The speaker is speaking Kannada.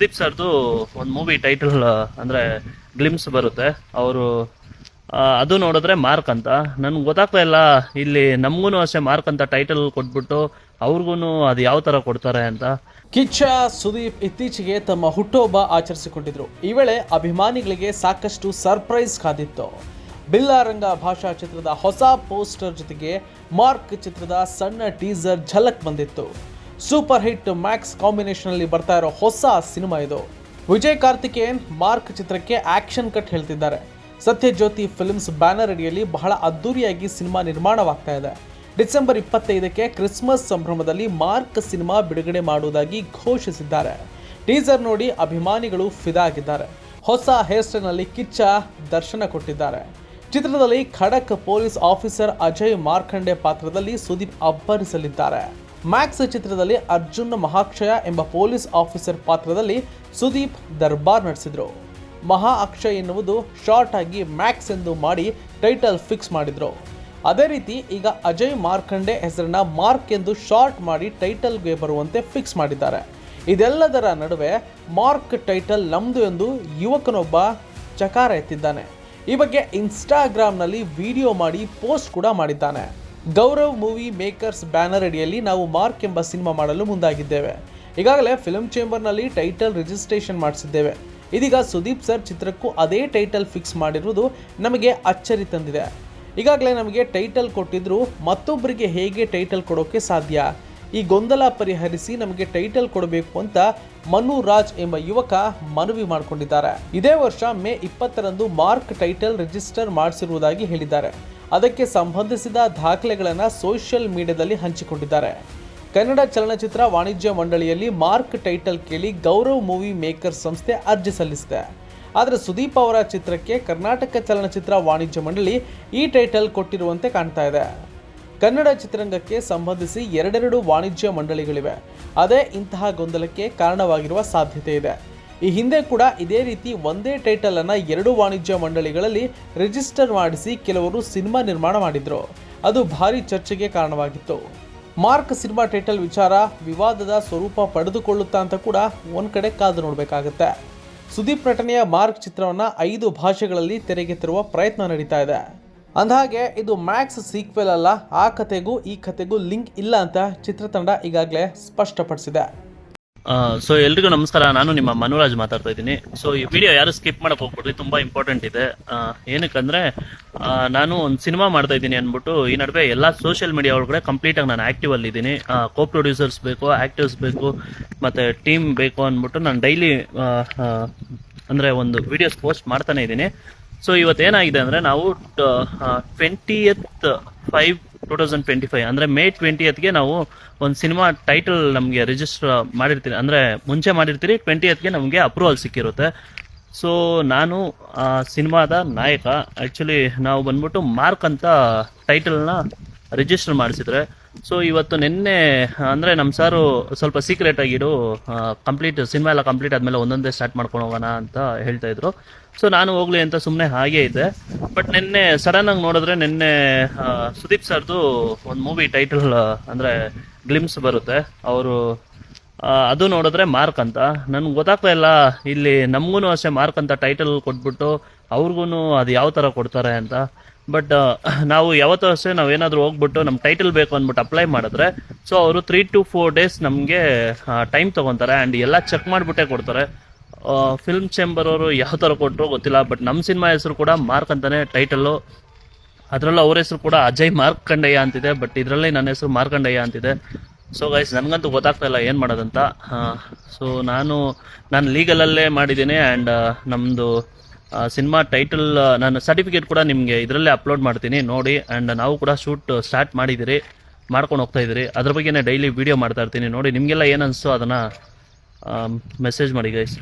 ಸುದೀಪ್ ಸರ್ದು ಒಂದು ಮೂವಿ ಟೈಟಲ್ ಅಂದರೆ ಗ್ಲಿಮ್ಸ್ ಬರುತ್ತೆ. ಅವರು ಅದು ನೋಡಿದ್ರೆ ಮಾರ್ಕ್ ಅಂತ. ನನ್ಗೆ ಗೊತ್ತಾಗ್ತಾ ಇಲ್ಲ, ಇಲ್ಲಿ ನಮಗೂ ಅಷ್ಟೇ ಮಾರ್ಕ್ ಅಂತ ಟೈಟಲ್ ಕೊಟ್ಬಿಟ್ಟು ಅವ್ರಿಗೂ ಅದು ಯಾವ ಥರ ಕೊಡ್ತಾರೆ ಅಂತ. ಕಿಚ್ಚ, ಸುದೀಪ್ ಇತ್ತೀಚೆಗೆ ತಮ್ಮ ಹುಟ್ಟುಹಬ್ಬ ಆಚರಿಸಿಕೊಂಡಿದ್ರು. ಈ ವೇಳೆ ಅಭಿಮಾನಿಗಳಿಗೆ ಸಾಕಷ್ಟು ಸರ್ಪ್ರೈಸ್ ಕಾದಿತ್ತು. ಬಿಲ್ಲಾರಂಗ ಭಾಷಾ ಚಿತ್ರದ ಹೊಸ ಪೋಸ್ಟರ್ ಜೊತೆಗೆ ಮಾರ್ಕ್ ಚಿತ್ರದ ಸಣ್ಣ ಟೀಸರ್ ಝಲಕ್ ಬಂದಿತ್ತು. ಸೂಪರ್ ಹಿಟ್ ಮ್ಯಾಕ್ಸ್ ಕಾಂಬಿನೇಷನ್ ಅಲ್ಲಿ ಬರ್ತಾ ಇರೋ ಹೊಸ ಸಿನಿಮಾ ಇದು. ವಿಜಯ್ ಕಾರ್ತಿಕೇಯನ್ ಮಾರ್ಕ್ ಚಿತ್ರಕ್ಕೆ ಆಕ್ಷನ್ ಕಟ್ ಹೇಳ್ತಿದ್ದಾರೆ. ಸತ್ಯಜ್ಯೋತಿ ಫಿಲ್ಮ್ಸ್ ಬ್ಯಾನರ್ ಅಡಿಯಲ್ಲಿ ಬಹಳ ಅದ್ದೂರಿಯಾಗಿ ಸಿನಿಮಾ ನಿರ್ಮಾಣವಾಗ್ತಾ ಇದೆ. ಡಿಸೆಂಬರ್ ಇಪ್ಪತ್ತೈದಕ್ಕೆ ಕ್ರಿಸ್ಮಸ್ ಸಂಭ್ರಮದಲ್ಲಿ ಮಾರ್ಕ್ ಸಿನಿಮಾ ಬಿಡುಗಡೆ ಮಾಡುವುದಾಗಿ ಘೋಷಿಸಿದ್ದಾರೆ. ಟೀಸರ್ ನೋಡಿ ಅಭಿಮಾನಿಗಳು ಫಿದಾ ಆಗಿದ್ದಾರೆ ಹೊಸ ಹೇರ್ ಸ್ಟೈಲ್ನಲ್ಲಿ ಕಿಚ್ಚ ದರ್ಶನ ಕೊಟ್ಟಿದ್ದಾರೆ. ಚಿತ್ರದಲ್ಲಿ ಖಡಕ್ ಪೊಲೀಸ್ ಆಫೀಸರ್ ಅಜಯ್ ಮಾರ್ಖಂಡೆ ಪಾತ್ರದಲ್ಲಿ ಸುದೀಪ್ ಅಬ್ಬರಿಸಲಿದ್ದಾರೆ. ಮ್ಯಾಕ್ಸ್ ಚಿತ್ರದಲ್ಲಿ ಅರ್ಜುನ್ ಮಹಾಕ್ಷಯ ಎಂಬ ಪೊಲೀಸ್ ಆಫೀಸರ್ ಪಾತ್ರದಲ್ಲಿ ಸುದೀಪ್ ದರ್ಬಾರ್ ನಡೆಸಿದರು ಮಹಾ ಅಕ್ಷಯ್ ಎನ್ನುವುದು ಶಾರ್ಟ್ ಆಗಿ ಮ್ಯಾಕ್ಸ್ ಎಂದು ಮಾಡಿ ಟೈಟಲ್ ಫಿಕ್ಸ್ ಮಾಡಿದರು. ಅದೇ ರೀತಿ ಈಗ ಅಜಯ್ ಮಾರ್ಕಂಡೆ ಹೆಸರನ್ನ ಮಾರ್ಕ್ ಎಂದು ಶಾರ್ಟ್ ಮಾಡಿ ಟೈಟಲ್ಗೆ ಬರುವಂತೆ ಫಿಕ್ಸ್ ಮಾಡಿದ್ದಾರೆ. ಇದೆಲ್ಲದರ ನಡುವೆ ಮಾರ್ಕ್ ಟೈಟಲ್ ನಮ್ದು ಎಂದು ಯುವಕನೊಬ್ಬ ಚಕಾರ ಎತ್ತಿದ್ದಾನೆ. ಈ ಬಗ್ಗೆ ಇನ್ಸ್ಟಾಗ್ರಾಮ್ನಲ್ಲಿ ವಿಡಿಯೋ ಮಾಡಿ ಪೋಸ್ಟ್ ಕೂಡ ಮಾಡಿದ್ದಾನೆ. ಗೌರವ್ ಮೂವಿ ಮೇಕರ್ಸ್ ಬ್ಯಾನರ್ ಅಡಿಯಲ್ಲಿ ನಾವು ಮಾರ್ಕ್ ಎಂಬ ಸಿನಿಮಾ ಮಾಡಲು ಮುಂದಾಗಿದ್ದೇವೆ. ಈಗಾಗಲೇ ಫಿಲ್ಮ್ ಚೇಂಬರ್ನಲ್ಲಿ ಟೈಟಲ್ ರಿಜಿಸ್ಟ್ರೇಷನ್ ಮಾಡಿಸಿದ್ದೇವೆ. ಇದೀಗ ಸುದೀಪ್ ಸರ್ ಚಿತ್ರಕ್ಕೂ ಅದೇ ಟೈಟಲ್ ಫಿಕ್ಸ್ ಮಾಡಿರುವುದು ನಮಗೆ ಅಚ್ಚರಿ ತಂದಿದೆ. ಈಗಾಗಲೇ ನಮಗೆ ಟೈಟಲ್ ಕೊಟ್ಟಿದ್ರು ಮತ್ತೊಬ್ಬರಿಗೆ ಹೇಗೆ ಟೈಟಲ್ ಕೊಡೋಕ್ಕೆ ಸಾಧ್ಯ? ಈ ಗೊಂದಲ ಪರಿಹರಿಸಿ ನಮಗೆ ಟೈಟಲ್ ಕೊಡಬೇಕು ಅಂತ ಮನು ರಾಜ್ ಎಂಬ ಯುವಕ ಮನವಿ ಮಾಡಿಕೊಂಡಿದ್ದಾರೆ. ಇದೇ ವರ್ಷ ಮೇ ಇಪ್ಪತ್ತರಂದು ಮಾರ್ಕ್ ಟೈಟಲ್ ರಿಜಿಸ್ಟರ್ ಮಾಡಿಸಿರುವುದಾಗಿ ಹೇಳಿದ್ದಾರೆ. ಅದಕ್ಕೆ ಸಂಬಂಧಿಸಿದ ದಾಖಲೆಗಳನ್ನು ಸೋಷಿಯಲ್ ಮೀಡಿಯಾದಲ್ಲಿ ಹಂಚಿಕೊಂಡಿದ್ದಾರೆ. ಕನ್ನಡ ಚಲನಚಿತ್ರ ವಾಣಿಜ್ಯ ಮಂಡಳಿಯಲ್ಲಿ ಮಾರ್ಕ್ ಟೈಟಲ್ ಕೇಳಿ ಗೌರವ್ ಮೂವಿ ಮೇಕರ್ ಸಂಸ್ಥೆ ಅರ್ಜಿ ಸಲ್ಲಿಸಿದೆ. ಆದರೆ ಸುದೀಪ್ ಅವರ ಚಿತ್ರಕ್ಕೆ ಕರ್ನಾಟಕ ಚಲನಚಿತ್ರ ವಾಣಿಜ್ಯ ಮಂಡಳಿ ಈ ಟೈಟಲ್ ಕೊಟ್ಟಿರುವಂತೆ ಕಾಣ್ತಾ ಇದೆ. ಕನ್ನಡ ಚಿತ್ರರಂಗಕ್ಕೆ ಸಂಬಂಧಿಸಿ ಎರಡೆರಡು ವಾಣಿಜ್ಯ ಮಂಡಳಿಗಳಿವೆ. ಅದೇ ಇಂತಹ ಗೊಂದಲಕ್ಕೆ ಕಾರಣವಾಗಿರುವ ಸಾಧ್ಯತೆ ಇದೆ. ಈ ಹಿಂದೆ ಕೂಡ ಇದೇ ರೀತಿ ಒಂದೇ ಟೈಟಲ್ ಅನ್ನ ಎರಡು ವಾಣಿಜ್ಯ ಮಂಡಳಿಗಳಲ್ಲಿ ರಿಜಿಸ್ಟರ್ ಮಾಡಿಸಿ ಕೆಲವರು ಸಿನಿಮಾ ನಿರ್ಮಾಣ ಮಾಡಿದ್ರು. ಅದು ಭಾರಿ ಚರ್ಚೆಗೆ ಕಾರಣವಾಗಿತ್ತು. ಮಾರ್ಕ್ ಸಿನಿಮಾ ಟೈಟಲ್ ವಿಚಾರ ವಿವಾದದ ಸ್ವರೂಪ ಪಡೆದುಕೊಳ್ಳುತ್ತಾ ಅಂತ ಕೂಡ ಒಂದು ಕಡೆ ಕಾದು ನೋಡಬೇಕಾಗತ್ತೆ. ಸುದೀಪ್ ನಟನೆಯ ಮಾರ್ಕ್ ಚಿತ್ರವನ್ನ ಐದು ಭಾಷೆಗಳಲ್ಲಿ ತೆರೆಗೆ ತರುವ ಪ್ರಯತ್ನ ನಡೀತಾ ಇದೆ. ಅಂದಹಾಗೆ, ಇದು ಮ್ಯಾಕ್ಸ್ ಸೀಕ್ವೆಲ್ ಅಲ್ಲ, ಆ ಕತೆಗೂ ಈ ಕತೆಗೂ ಲಿಂಕ್ ಇಲ್ಲ ಅಂತ ಚಿತ್ರತಂಡ ಈಗಾಗಲೇ ಸ್ಪಷ್ಟಪಡಿಸಿದೆ. ಸೊ ಎಲ್ರಿಗೂ ನಮಸ್ಕಾರ. ನಾನು ನಿಮ್ಮ ಮನುರಾಜ್ ಮಾತಾಡ್ತಾ ಇದ್ದೀನಿ. ಸೊ ಈ ವಿಡಿಯೋ ಯಾರು ಸ್ಕಿಪ್ ಮಾಡಕ್ ಹೋಗ್ಬಿಡ್ರಿ ತುಂಬಾ ಇಂಪಾರ್ಟೆಂಟ್ ಇದೆ. ಏನಕ್ಕಂದ್ರೆ ನಾನು ಒಂದು ಸಿನಿಮಾ ಮಾಡ್ತಾ ಇದ್ದೀನಿ ಅಂದ್ಬಿಟ್ಟು, ಈ ನಡುವೆ ಎಲ್ಲ ಸೋಷಿಯಲ್ ಮೀಡಿಯಾ ಒಳಗಡೆ ಕಂಪ್ಲೀಟ್ ಆಗಿ ನಾನು ಆಕ್ಟಿವ್ ಅಲ್ಲಿ ಇದ್ದೀನಿ. ಕೋ ಪ್ರೊಡ್ಯೂಸರ್ಸ್ ಬೇಕು ಆಕ್ಟರ್ಸ್ ಬೇಕು, ಮತ್ತೆ ಟೀಮ್ ಬೇಕು ಅಂದ್ಬಿಟ್ಟು ನಾನು ಡೈಲಿ ಅಂದ್ರೆ ಒಂದು ವಿಡಿಯೋಸ್ ಪೋಸ್ಟ್ ಮಾಡ್ತಾನೆ ಇದ್ದೀನಿ. ಸೊ ಇವತ್ತು ಏನಾಗಿದೆ ಅಂದ್ರೆ ನಾವು twentieth five two thousand twenty five ಅಂದರೆ ಮೇ ಟ್ವೆಂಟಿಯತ್ಗೆ ನಾವು ಒಂದು ಸಿನಿಮಾ ಟೈಟಲ್ ನಮಗೆ ರಿಜಿಸ್ಟರ್ ಮಾಡಿರ್ತೀರಿ, ಅಂದ್ರೆ ಮುಂಚೆ ಮಾಡಿರ್ತೀರಿ ಟ್ವೆಂಟಿಯತ್ಗೆ ನಮಗೆ ಅಪ್ರೂವಲ್ ಸಿಕ್ಕಿರುತ್ತೆ. ಸೊ ನಾನು, ಆ ಸಿನಿಮಾದ ನಾಯಕ. ಆ್ಯಕ್ಚುಲಿ ನಾವು ಬಂದ್ಬಿಟ್ಟು ಮಾರ್ಕ್ ಅಂತ ಟೈಟಲ್ನ ರಿಜಿಸ್ಟರ್ ಮಾಡಿಸಿದ್ರೆ. ಸೊ ಇವತ್ತು ನಿನ್ನೆ, ಅಂದರೆ ನಮ್ಮ ಸಾರು ಸ್ವಲ್ಪ ಸೀಕ್ರೆಟ್ ಆಗಿಡು ಕಂಪ್ಲೀಟ್ ಸಿನಿಮಾ ಎಲ್ಲ ಕಂಪ್ಲೀಟ್ ಆದಮೇಲೆ ಒಂದೊಂದೇ ಸ್ಟಾರ್ಟ್ ಮಾಡ್ಕೊಂಡು ಹೋಗೋಣ ಅಂತ ಹೇಳ್ತಾ ಇದ್ರು. ಸೊ ನಾನು ಹೋಗ್ಲಿ ಅಂತ ಸುಮ್ಮನೆ ಹಾಗೆ ಇದ್ದೆ. ಬಟ್ ನಿನ್ನೆ ಸಡನ್ ಆಗಿ ನೋಡಿದ್ರೆ ನಿನ್ನೆ ಸುದೀಪ್ ಸರ್ದು ಒಂದು ಮೂವಿ ಟೈಟಲ್ ಅಂದರೆ ಗ್ಲಿಮ್ಸ್ ಬರುತ್ತೆ. ಅವರು ಅದು ನೋಡಿದ್ರೆ ಮಾರ್ಕ್ ಅಂತ. ನನ್ಗೆ ಗೊತ್ತಾಗ್ತಾ ಇಲ್ಲ, ಇಲ್ಲಿ ನಮಗೂ ಅಷ್ಟೇ ಮಾರ್ಕ್ ಅಂತ ಟೈಟಲ್ ಕೊಟ್ಬಿಟ್ಟು ಅವ್ರಿಗೂ ಅದು ಯಾವ ಥರ ಕೊಡ್ತಾರೆ ಅಂತ. ಬಟ್ ನಾವು ಯಾವತ್ತೂ ಅಷ್ಟೇ ನಾವೇನಾದರೂ ಹೋಗ್ಬಿಟ್ಟು ನಮ್ಮ ಟೈಟಲ್ ಬೇಕು ಅಂದ್ಬಿಟ್ಟು ಅಪ್ಲೈ ಮಾಡಿದ್ರೆ ಸೊ ಅವರು ತ್ರೀ ಟು ಫೋರ್ ಡೇಸ್ ನಮಗೆ ಟೈಮ್ ತಗೊಂತಾರೆ ಆ್ಯಂಡ್ ಎಲ್ಲ ಚೆಕ್ ಮಾಡಿಬಿಟ್ಟೆ ಕೊಡ್ತಾರೆ. ಫಿಲ್ಮ್ ಚೇಂಬರ್ ಅವರು ಯಾವ ಥರ ಕೊಟ್ಟರು ಗೊತ್ತಿಲ್ಲ ಬಟ್ ನಮ್ಮ ಸಿನಿಮಾ ಹೆಸರು ಕೂಡ ಮಾರ್ಕ್ ಅಂತಾನೆ ಟೈಟಲ್ಲು ಅದರಲ್ಲೂ ಅವ್ರ ಹೆಸರು ಕೂಡ ಅಜಯ್ ಮಾರ್ಕಂಡಯ್ಯ ಅಂತಿದೆ ಬಟ್ ಇದರಲ್ಲಿ ನನ್ನ ಹೆಸರು ಮಾರ್ಕಂಡಯ್ಯ ಅಂತಿದೆ. ಸೊ ಗೈಸ್ ನನಗಂತೂ ಗೊತ್ತಾಗ್ತಾ ಇಲ್ಲ ಏನು ಮಾಡೋದಂತ. ಸೊ ನಾನು ನಾನು ಲೀಗಲಲ್ಲೇ ಮಾಡಿದ್ದೀನಿ ಆ್ಯಂಡ್ ನಮ್ಮದು ಸಿನಿಮಾ ಟೈಟಲ್ ನಾನು ಸರ್ಟಿಫಿಕೇಟ್ ಕೂಡ ನಿಮಗೆ ಇದರಲ್ಲೇ ಅಪ್ಲೋಡ್ ಮಾಡ್ತೀನಿ, ನೋಡಿ ಆ್ಯಂಡ್ ನಾವು ಕೂಡ ಶೂಟ್ ಸ್ಟಾರ್ಟ್ ಮಾಡಿದ್ದೀರಿ, ಮಾಡ್ಕೊಂಡು ಹೋಗ್ತಾ ಇದ್ದೀರಿ. ಅದ್ರ ಬಗ್ಗೆನೇ ಡೈಲಿ ವಿಡಿಯೋ ಮಾಡ್ತಾ ಇರ್ತೀನಿ. ನೋಡಿ, ನಿಮಗೆಲ್ಲ ಏನು ಅನಿಸ್ತು ಅದನ್ನು ಮೆಸೇಜ್ ಮಾಡಿ ಗೈಸ್